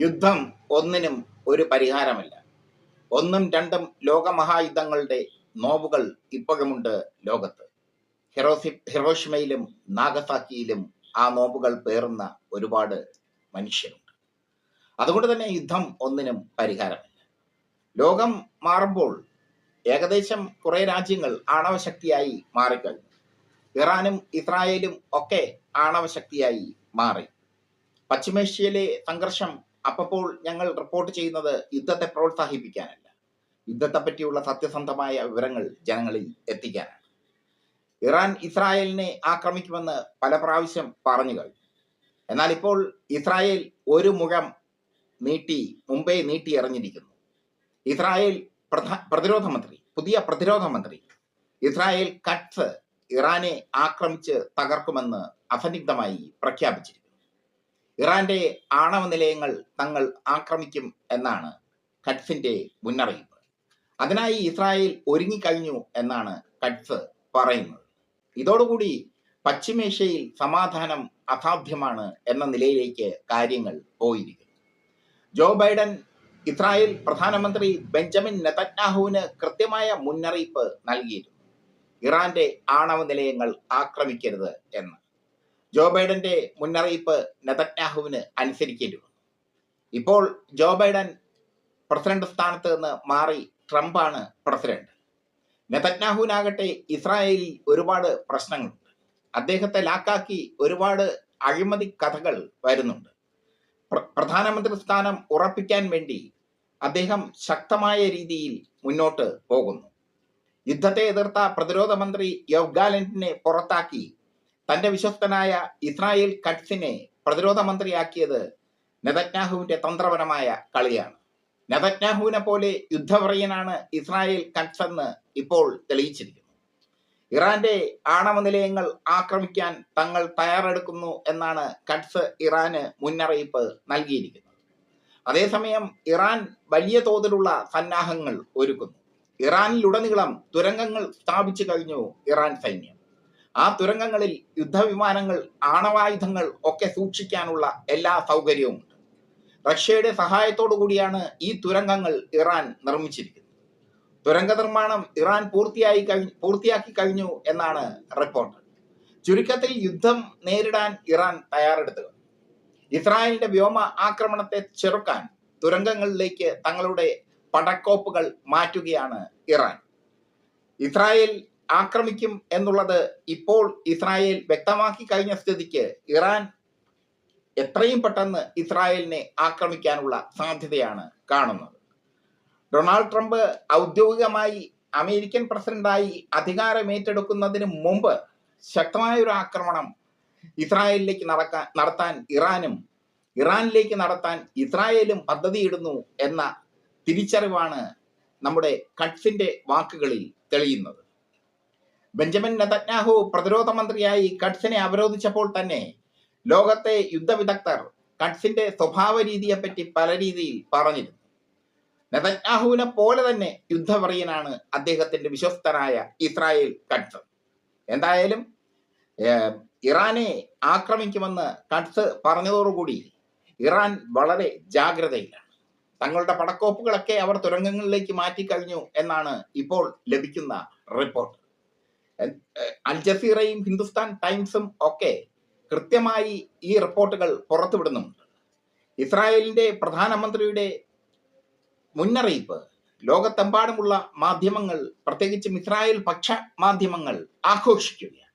യുദ്ധം ഒന്നിനും ഒരു പരിഹാരമല്ല. ഒന്നും രണ്ടും ലോകമഹായുദ്ധങ്ങളുടെ നോവുകൾ ഇപ്പോഴുമുണ്ട് ലോകത്ത്. ഹിറോസി ഹിറോഷിമയിലും നാഗസാക്കിയിലും ആ നോവുകൾ പേറുന്ന ഒരുപാട് മനുഷ്യരുണ്ട്. അതുകൊണ്ട് തന്നെ യുദ്ധം ഒന്നിനും പരിഹാരമല്ല. ലോകം മാറുമ്പോൾ ഏകദേശം കുറെ രാജ്യങ്ങൾ ആണവശക്തിയായി മാറിക്കഴിഞ്ഞു. ഇറാനും ഇസ്രായേലും ഒക്കെ ആണവശക്തിയായി മാറി. പശ്ചിമേഷ്യയിലെ സംഘർഷം അപ്പോൾ ഞങ്ങൾ റിപ്പോർട്ട് ചെയ്യുന്നത് യുദ്ധത്തെ പ്രോത്സാഹിപ്പിക്കാനല്ല. യുദ്ധത്തെ പറ്റിയുള്ള സത്യസന്ധമായ വിവരങ്ങൾ ജനങ്ങളിൽ എത്തിക്കാനാണ്. ഇറാൻ ഇസ്രായേലിനെ ആക്രമിക്കുമെന്ന് പല പ്രാവശ്യം പറഞ്ഞു കഴിഞ്ഞു. എന്നാൽ ഇപ്പോൾ ഇസ്രായേൽ ഒരു മുഖം നീട്ടി മുംബൈ നീട്ടി എറിഞ്ഞിരിക്കുന്നു. ഇസ്രായേൽ പ്രതിരോധ മന്ത്രി പുതിയ പ്രതിരോധ മന്ത്രി ഇസ്രായേൽ കട്ട്സ് ഇറാനെ ആക്രമിച്ച് തകർക്കുമെന്ന് അസന്നിഗ്ധമായി പ്രഖ്യാപിച്ചിരിക്കുന്നു. ഇറാന്റെ ആണവ നിലയങ്ങൾ തങ്ങൾ ആക്രമിക്കും എന്നാണ് കട്സിന്റെ മുന്നറിയിപ്പ്. അതിനായി ഇസ്രായേൽ ഒരുങ്ങിക്കഴിഞ്ഞു എന്നാണ് കട്സ് പറയുന്നത്. ഇതോടുകൂടി പശ്ചിമേഷ്യയിൽ സമാധാനം അസാധ്യമാണ് എന്ന നിലയിലേക്ക് കാര്യങ്ങൾ പോയിരിക്കുന്നു. ജോ ബൈഡൻ ഇസ്രായേൽ പ്രധാനമന്ത്രി ബെഞ്ചമിൻ നെതന്യാഹുവിന് കൃത്യമായ മുന്നറിയിപ്പ് നൽകിയിരുന്നു. ഇറാന്റെ ആണവ നിലയങ്ങൾ ആക്രമിക്കരുത് എന്ന്. ജോ ബൈഡന്റെ മുന്നറിയിപ്പ് നെതന്യാഹുവിന് വന്നു ഇപ്പോൾ ജോ ബൈഡൻ പ്രസിഡന്റ് സ്ഥാനത്ത് നിന്ന് മാറി ട്രംപാണ് പ്രസിഡന്റ്. നെതന്യാഹുവിനാകട്ടെ ഇസ്രായേലിൽ ഒരുപാട് പ്രശ്നങ്ങളുണ്ട്. അദ്ദേഹത്തെ ലാക്കാക്കി ഒരുപാട് അഴിമതി കഥകൾ വരുന്നുണ്ട്. പ്രധാനമന്ത്രി സ്ഥാനം ഉറപ്പിക്കാൻ വേണ്ടി അദ്ദേഹം ശക്തമായ രീതിയിൽ മുന്നോട്ട് പോകുന്നു. യുദ്ധത്തെ എതിർത്ത പ്രതിരോധ മന്ത്രി യോവ് പുറത്താക്കി തന്റെ വിശ്വസ്തനായ ഇസ്രായേൽ കട്സിനെ പ്രതിരോധ മന്ത്രിയാക്കിയത് നെതന്യാഹുവിന്റെ തന്ത്രപരമായ കളിയാണ്. നെതന്യാഹുവിനെ പോലെ യുദ്ധപ്രിയനാണ് ഇസ്രായേൽ കട്സ് എന്ന് ഇപ്പോൾ തെളിയിച്ചിരിക്കുന്നു. ഇറാന്റെ ആണവ നിലയങ്ങൾ ആക്രമിക്കാൻ തങ്ങൾ തയ്യാറെടുക്കുന്നു എന്നാണ് കട്സ് ഇറാന് മുന്നറിയിപ്പ് നൽകിയിരിക്കുന്നത്. അതേസമയം ഇറാൻ വലിയ തോതിലുള്ള സന്നാഹങ്ങൾ ഒരുക്കുന്നു. ഇറാനിലുടനീളം തുരങ്കങ്ങൾ സ്ഥാപിച്ചു കഴിഞ്ഞു ഇറാൻ സൈന്യം. ആ തുരങ്കങ്ങളിൽ യുദ്ധവിമാനങ്ങൾ ആണവായുധങ്ങൾ ഒക്കെ സൂക്ഷിക്കാനുള്ള എല്ലാ സൗകര്യവും ഉണ്ട് റഷ്യയുടെ സഹായത്തോടു കൂടിയാണ് ഈ തുരങ്കങ്ങൾ ഇറാൻ നിർമ്മിച്ചിരിക്കുന്നത്. തുരങ്ക നിർമ്മാണം ഇറാൻ പൂർത്തിയായി കഴിഞ്ഞു പൂർത്തിയാക്കി കഴിഞ്ഞു എന്നാണ് റിപ്പോർട്ട്. ചുരുക്കത്തിൽ യുദ്ധം നേരിടാൻ ഇറാൻ തയ്യാറെടുത്തു. ഇസ്രായേലിന്റെ വ്യോമ ആക്രമണത്തെ ചെറുക്കാൻ തുരങ്കങ്ങളിലേക്ക് തങ്ങളുടെ പടക്കോപ്പുകൾ മാറ്റുകയാണ് ഇറാൻ. ഇസ്രായേൽ ആക്രമിക്കും എന്നുള്ളത് ഇപ്പോൾ ഇസ്രായേൽ വ്യക്തമാക്കി കഴിഞ്ഞ സ്ഥിതിക്ക് ഇറാൻ എത്രയും പെട്ടെന്ന് ഇസ്രായേലിനെ ആക്രമിക്കാനുള്ള സാധ്യതയാണ് കാണുന്നത്. ഡൊണാൾഡ് ട്രംപ് ഔദ്യോഗികമായി അമേരിക്കൻ പ്രസിഡന്റായി അധികാരം ഏറ്റെടുക്കുന്നതിന് മുമ്പ് ശക്തമായ ഒരു ആക്രമണം ഇസ്രായേലിലേക്ക് നടക്കാൻ നടത്താൻ ഇറാനും ഇറാനിലേക്ക് നടത്താൻ ഇസ്രായേലും പദ്ധതിയിടുന്നു എന്ന തിരിച്ചറിവാണ് നമ്മുടെ കട്സിന്റെ വാക്കുകളിൽ തെളിയുന്നത്. ബെഞ്ചമിൻ നെതന്യാഹു പ്രതിരോധ മന്ത്രിയായി കട്സിനെ അവരോധിച്ചപ്പോൾ തന്നെ ലോകത്തെ യുദ്ധവിദഗ്ധർ കട്സിന്റെ സ്വഭാവ രീതിയെപ്പറ്റി പല രീതിയിൽ പറഞ്ഞിരുന്നു. നെതന്യാഹുവിനെ പോലെ തന്നെ യുദ്ധപ്രിയനാണ് അദ്ദേഹത്തിന്റെ വിശ്വസ്തനായ ഇസ്രായേൽ കട്സ്. എന്തായാലും ഇറാനെ ആക്രമിക്കുമെന്ന് കട്സ് പറഞ്ഞതോടുകൂടി ഇറാൻ വളരെ ജാഗ്രതയിലാണ്. തങ്ങളുടെ പടക്കോപ്പുകളൊക്കെ അവർ തുരങ്കങ്ങളിലേക്ക് മാറ്റിക്കഴിഞ്ഞു എന്നാണ് ഇപ്പോൾ ലഭിക്കുന്ന റിപ്പോർട്ട്. അൽ ജസീറയും ഹിന്ദുസ്ഥാൻ ടൈംസും ഒക്കെ കൃത്യമായി ഈ റിപ്പോർട്ടുകൾ പുറത്തുവിടുന്നുണ്ട് ഇസ്രായേലിന്റെ പ്രധാനമന്ത്രിയുടെ മുന്നറിയിപ്പ് ലോകത്തെമ്പാടുമുള്ള മാധ്യമങ്ങൾ പ്രത്യേകിച്ചും ഇസ്രായേൽ പക്ഷ മാധ്യമങ്ങൾ ആഘോഷിക്കുകയാണ്.